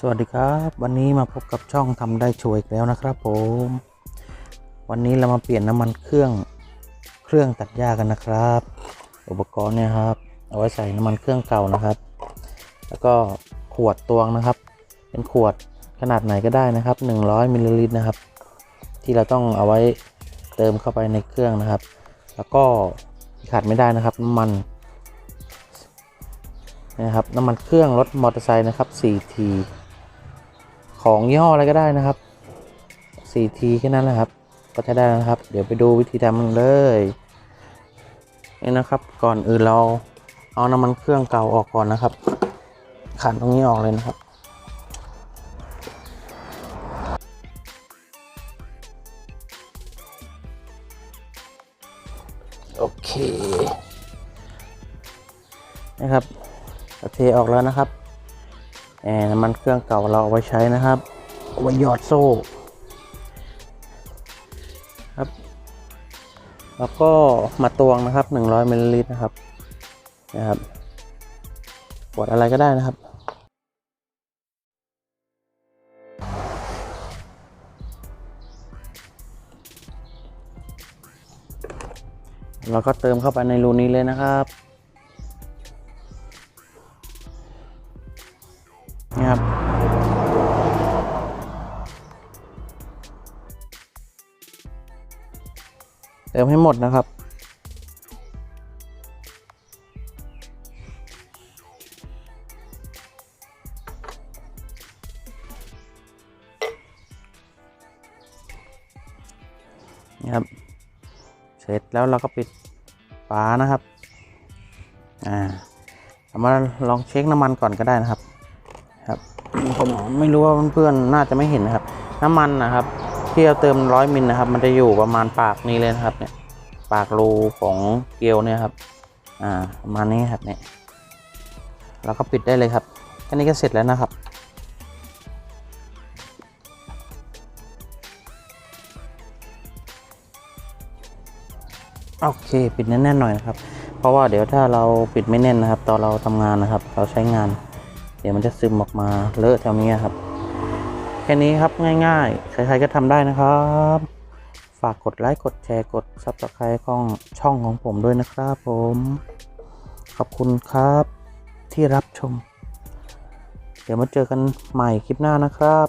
สวัสดีครับ วันนี้มาพบกับช่องทำได้ช่วยอีกแล้วนะครับผม วันนี้เรามาเปลี่ยนน้ำมันเครื่องเครื่องตัดหญ้ากันนะครับ อุปกรณ์เนี่ยครับ เอาไว้ใส่น้ำมันเครื่องเก่านะครับ แล้วก็ขวดตวงนะครับ เป็นขวดขนาดไหนก็ได้นะครับ 100มิลลิลิตรนะครับ ที่เราต้องเอาไว้เติมเข้าไปในเครื่องนะครับ แล้วก็ขาดไม่ได้นะครับน้ำมันนะครับน้ำมันเครื่องรถมอเตอร์ไซค์นะครับ 4T ของยี่ห้ออะไรก็ได้นะครับ 4T แค่นั้นแหละครับ ก็จะได้แล้วนะครับ เดี๋ยวไปดูวิธีทำกันเลยนี่นะครับ ก่อนอื่นเราเอาน้ำมันเครื่องเก่าออกก่อนนะครับ ขันตรงนี้ออกเลยนะครับโอเค นะครับเทออกแล้วนะครับ นน้ำมันเครื่องเก่าเราเอาไว้ใช้นะครับเอาไว้หยอดโซ่ครับ แล้วก็มาตวงนะครับ 100มิลลิลิตรนะครับนะครับขวดอะไรก็ได้นะครับเราก็เติมเข้าไปในรูนี้เลยนะครับ นี่ครับเติมให้หมดนะครับนี่ครับ เสร็จแล้วเราก็ปิดฝานะครับ อ่าเอามาลองเช็คน้ำมันก่อนก็ได้นะครับ ครับผมไม่รู้ว่าเพื่อนๆน่าจะไม่เห็นนะครับ น้ำมันนะครับ ที่เราเติมร้อยมิลนะครับ มันจะอยู่ประมาณปากนี้เลยนะครับ เนี่ย ปากรูของเกลียวเนี่ยครับ อ่าประมาณนี้ครับเนี่ยเราก็ปิดได้เลยครับแค่นี้ก็เสร็จแล้วนะครับโอเค ปิดแน่นๆหน่อยนะครับ เพราะว่าเดี๋ยวถ้าเราปิดไม่แน่นนะครับ ตอนเราทำงานนะครับ เราใช้งาน เดี๋ยวมันจะซึมออกมาเลอะแถวนี้ครับ แค่นี้ครับง่ายๆ ใครๆก็ทำได้นะครับ ฝากกดไลค์กดแชร์กดซับสไครต์ของช่องของผมด้วยนะครับผม ขอบคุณครับที่รับชม เดี๋ยวมาเจอกันใหม่คลิปหน้านะครับ